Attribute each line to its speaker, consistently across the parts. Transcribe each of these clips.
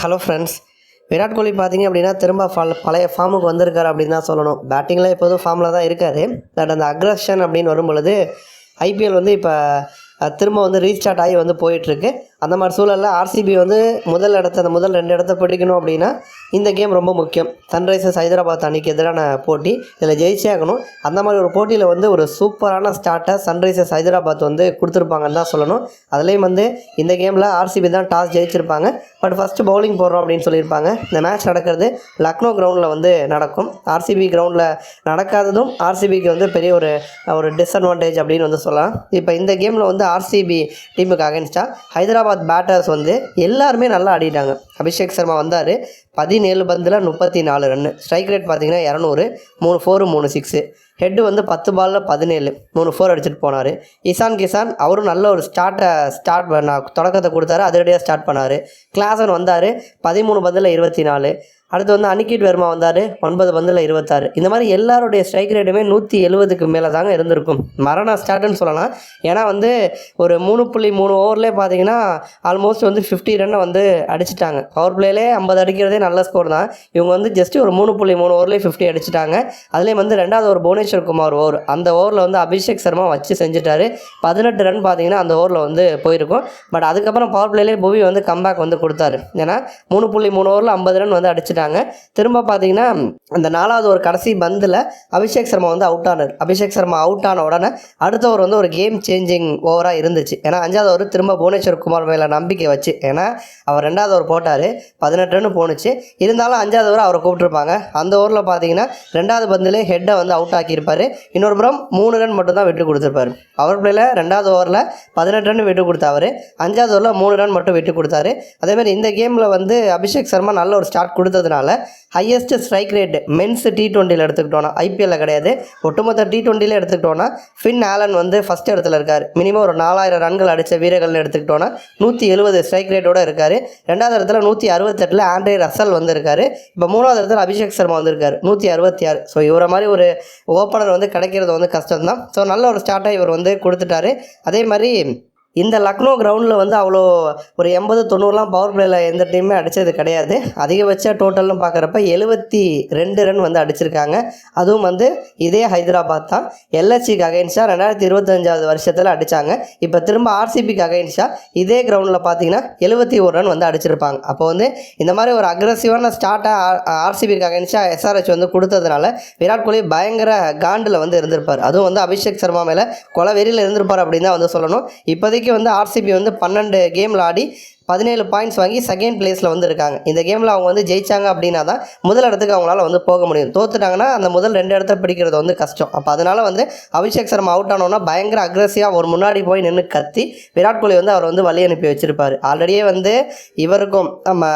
Speaker 1: Hello friends Virat Kohli பார்த்தீங்க அப்படின்னா திரும்ப ஃபால் பழைய ஃபார்முக்கு வந்திருக்காரு அப்படின்னு தான் சொல்லணும். பேட்டிங்கில் எப்போதும் ஃபார்மில் தான் இருக்கார். பட் அந்த அக்ரஷன் அப்படின்னு வரும் பொழுது ஐபிஎல் வந்து இப்போ திரும்ப வந்து ரீஸ்டார்ட் ஆகி வந்து போயிட்டுருக்கு. அந்த மாதிரி சூழலில் ஆர்சிபி வந்து முதல் இடத்த அந்த முதல் ரெண்டு இடத்த பிடிக்கணும் அப்படின்னா இந்த கேம் ரொம்ப முக்கியம். சன்ரைசர்ஸ் ஹைதராபாத் அணிக்கு எதிரான போட்டி. இதில் ஜெயிச்சே ஆகணும். அந்த மாதிரி ஒரு போட்டியில் வந்து ஒரு சூப்பரான ஸ்டார்ட்டை சன்ரைசர்ஸ் ஹைதராபாத் வந்து கொடுத்துருப்பாங்கன்னு தான் சொல்லணும். அதுலேயும் வந்து இந்த கேமில் ஆர்சிபி தான் டாஸ் ஜெயிச்சிருப்பாங்க. பட் ஃபஸ்ட்டு பவுலிங் போடுறோம் அப்படின்னு சொல்லியிருப்பாங்க. இந்த மேட்ச் நடக்கிறது லக்னோ கிரவுண்டில் வந்து நடக்கும். ஆர்சிபி கிரவுண்டில் நடக்காததும் ஆர்சிபிக்கு வந்து பெரிய ஒரு ஒரு டிஸ்அட்வான்டேஜ் அப்படின்னு வந்து சொல்லலாம். இப்போ இந்த கேமில் வந்து ஆர்சிபி டீமுக்கு அகேன்ஸ்டாக ஹைதராபாத் பேட்டர்ஸ் வந்து எல்லாருமே நல்லா ஆடிட்டாங்க. அபிஷேக் சர்மா வந்தார். பதினேழு பந்தில் முப்பத்தி நாலு ரன்னு. ஸ்ட்ரைக் ரேட் பார்த்தீங்கன்னா இரநூறு மூணு ஃபோரு மூணு சிக்ஸு ஹெட்டு வந்து பத்து பாலில் பதினேழு மூணு ஃபோர் அடிச்சுட்டு போனார். இசான் கிசான் அவரும் நல்ல ஒரு ஸ்டார்ட்டை ஸ்டார்ட் பண்ண தொடக்கத்தை கொடுத்தாரு அதிரடியாக ஸ்டார்ட் பண்ணார். கிளாசன் வந்தார் பதிமூணு பந்தில் இருபத்தி நாலு அடுத்து வந்து அனிகிட் வர்மா வந்தார் ஒன்பது பந்தில் இருபத்தாறு. இந்த மாதிரி எல்லாருடைய ஸ்ட்ரைக் ரேட்டுமே நூற்றி எழுபதுக்கு மேலே தாங்க இருந்திருக்கும். மரண ஸ்டார்ட்னு சொல்லலாம். ஏன்னா வந்து ஒரு மூணு புள்ளி மூணு ஓவர்லேயே பார்த்தீங்கன்னா ஆல்மோஸ்ட் வந்து ஃபிஃப்டி ரன்னை வந்து அடிச்சிட்டாங்க. பவர் பிளேலே ஐம்பது அடிக்கிறதே நல்ல ஸ்கோர் தான். இவங்க வந்து ஜஸ்ட் ஒரு மூணு புள்ளி மூணு ஓவர்லேயே ஃபிஃப்டி அடிச்சிட்டாங்க. அதுலேயும் வந்து ரெண்டாவது ஒரு புவனேஸ்வர் குமார் ஓவர் அந்த ஓவரில் வந்து அபிஷேக் சர்மா வச்சு செஞ்சுட்டாரு. பதினெட்டு ரன் பார்த்தீங்கன்னா அந்த ஓவரில் வந்து போயிருக்கும். பட் அதுக்கப்புறம் பவர் பிளேலேயே புவி வந்து கம்பேக் வந்து கொடுத்தாரு. ஏன்னா மூணு புள்ளி மூணு ஓவரில் ஐம்பது ரன் வந்து அடிச்சிட்டாங்க. திரும்ப பார்த்தீங்கன்னா அந்த நாலாவது ஒரு கடைசி பந்தில் அபிஷேக் சர்மா வந்து அவுட் ஆனார். அபிஷேக் சர்மா அவுட் ஆன உடனே அடுத்த ஓவர் வந்து ஒரு கேம் சேஞ்சிங் ஓவராக இருந்துச்சு. ஏன்னா அஞ்சாவது ஓவர் திரும்ப புவனேஸ்வர் குமார் மேலே நம்பிக்கை வச்சு ஏன்னா அவர் ரெண்டாவது ஓவர் போட்டார். பதினெட்டு ரன் போணுச்சு. இருந்தாலும் அஞ்சாவது ஓவர் அவரை கூப்பிட்டுருப்பாங்க. அந்த ஓவரில் பார்த்தீங்கன்னா ரெண்டாவது பந்திலே ஹெட்டை வந்து அவுட் ஆக்கியிருப்பார். இன்னொரு புறம் மூணு ரன் மட்டும் தான் விட்டு கொடுத்துருப்பாரு அவர் பிள்ளையில் ரெண்டாவது ஓவரில் பதினெட்டு ரன் விட்டு கொடுத்தாரு அஞ்சாவது ஓவரில் மூணு ரன் மட்டும் விட்டு கொடுத்தாரு. அதேமாதிரி இந்த கேமில் வந்து அபிஷேக் சர்மா நல்ல ஒரு ஸ்டார்ட் கொடுத்ததுனால highest strike rate men's T டுவெண்ட்டியில் எடுத்துக்கிட்டோன்னா ஐபிஎல்ல கிடையாது. ஒட்டுமொத்த டி டுவெண்ட்டியில் எடுத்துக்கிட்டோன்னா ஃபின் ஆலன் வந்து ஃபஸ்ட் இடத்துல இருக்கார். மினிமம் ஒரு நாலாயிரம் ரன்கள் அடித்த வீரர்கள்னு எடுத்துக்கிட்டோன்னா நூற்றி எழுபது ஸ்ட்ரைக் ரேட்டோட இருக்கார். ரெண்டாவது இடத்துல நூற்றி அறுபத்தெட்டில் ஆண்ட்ரே அசல் வந்திருக்காரு. இப்போ மூணாவது இடத்துல அபிஷேக் சர்மா வந்திருக்காரு. நூற்றி அறுபத்தி ஆறு. ஸோ இவரை மாதிரி ஒரு ஓப்பனர் வந்து கிடைக்கிறது வந்து கஷ்டம் தான் ஸோ நல்ல ஒரு ஸ்டார்ட்டாக இவர் வந்து கொடுத்துட்டாரு. அதே மாதிரி இந்த லக்னோ கிரவுண்டில் வந்து அவ்வளோ ஒரு எண்பது தொண்ணூறுலாம் பவர் பிளேயில் எந்த டீமுமே அடித்தது கிடையாது. அதிகபட்ச டோட்டல்னு பார்க்குறப்ப எழுபத்தி ரெண்டு ரன் வந்து அடிச்சிருக்காங்க. அதுவும் வந்து இதே ஹைதராபாத் தான். எல்எஸ்சிக்கு அகைன்ஸ்டாக ரெண்டாயிரத்தி இருபத்தஞ்சாவது வருஷத்தில் அடித்தாங்க இப்போ திரும்ப ஆர்சிபிக்கு அகைன்ஸ்டாக இதே கிரவுண்டில் பார்த்தீங்கன்னா எழுபத்தி ஒரு ரன் வந்து அடிச்சிருப்பாங்க. அப்போ வந்து இந்த மாதிரி ஒரு அக்ரஸிவான ஸ்டார்ட்டை ஆர்சிபிக்கு அகைன்ஸ்டாக எஸ்ஆர்ஹெச் வந்து கொடுத்ததுனால விராட் கோலி பயங்கர காண்டில் வந்து இருந்திருப்பார். அதுவும் வந்து அபிஷேக் சர்மா மேலே கொலை வெறியில் இருந்திருப்பார் அப்படின்னு தான் வந்து சொல்லணும். இப்போதைக்கு வந்து ஆர்சிபி வந்து பன்னெண்டு கேமில் ஆடி பதினேழு பாயிண்ட்ஸ் வாங்கி செகண்ட் பிளேஸில் வந்து இருக்காங்க இந்த கேமில் அவங்க வந்து ஜெயிச்சாங்க அப்படின்னா தான் முதல் இடத்துக்கு அவங்களால வந்து போக முடியும். தோத்துட்டாங்கன்னா அந்த முதல் ரெண்டு இடத்த பிடிக்கிறது வந்து கஷ்டம். அப்போ அதனால் வந்து அபிஷேக் சர்மா அவுட் ஆனோன்னா பயங்கர அக்ரஸிவாக ஒரு முன்னாடி போய் நின்று கத்தி விராட் கோலி வந்து அவர் வந்து வழி அனுப்பி வச்சிருப்பார். ஆல்ரெடியே வந்து இவருக்கும் நம்ம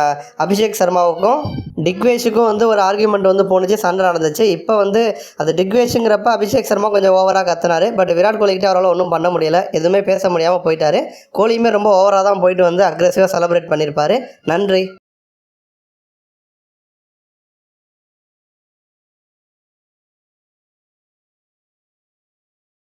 Speaker 1: அபிஷேக் சர்மாவுக்கும் டிக்வேஷுக்கும் வந்து ஒரு ஆர்குமெண்ட் வந்து போணுச்சு. சண்டை நடந்துச்சு. இப்போ வந்து அது டிக்வேஷுங்கிறப்ப அபிஷேக் சர்மா கொஞ்சம் ஓவராக கத்தினார். பட் விராட் கோலிக்கிட்ட அவரால் ஒன்றும் பண்ண முடியல. எதுவுமே பேச முடியாமல் போயிட்டார். கோலியுமே ரொம்ப ஓவராக தான் போயிட்டு வந்து அக்ரெசிவாக செலப்ரேட் பண்ணியிருப்பாரு நன்றி.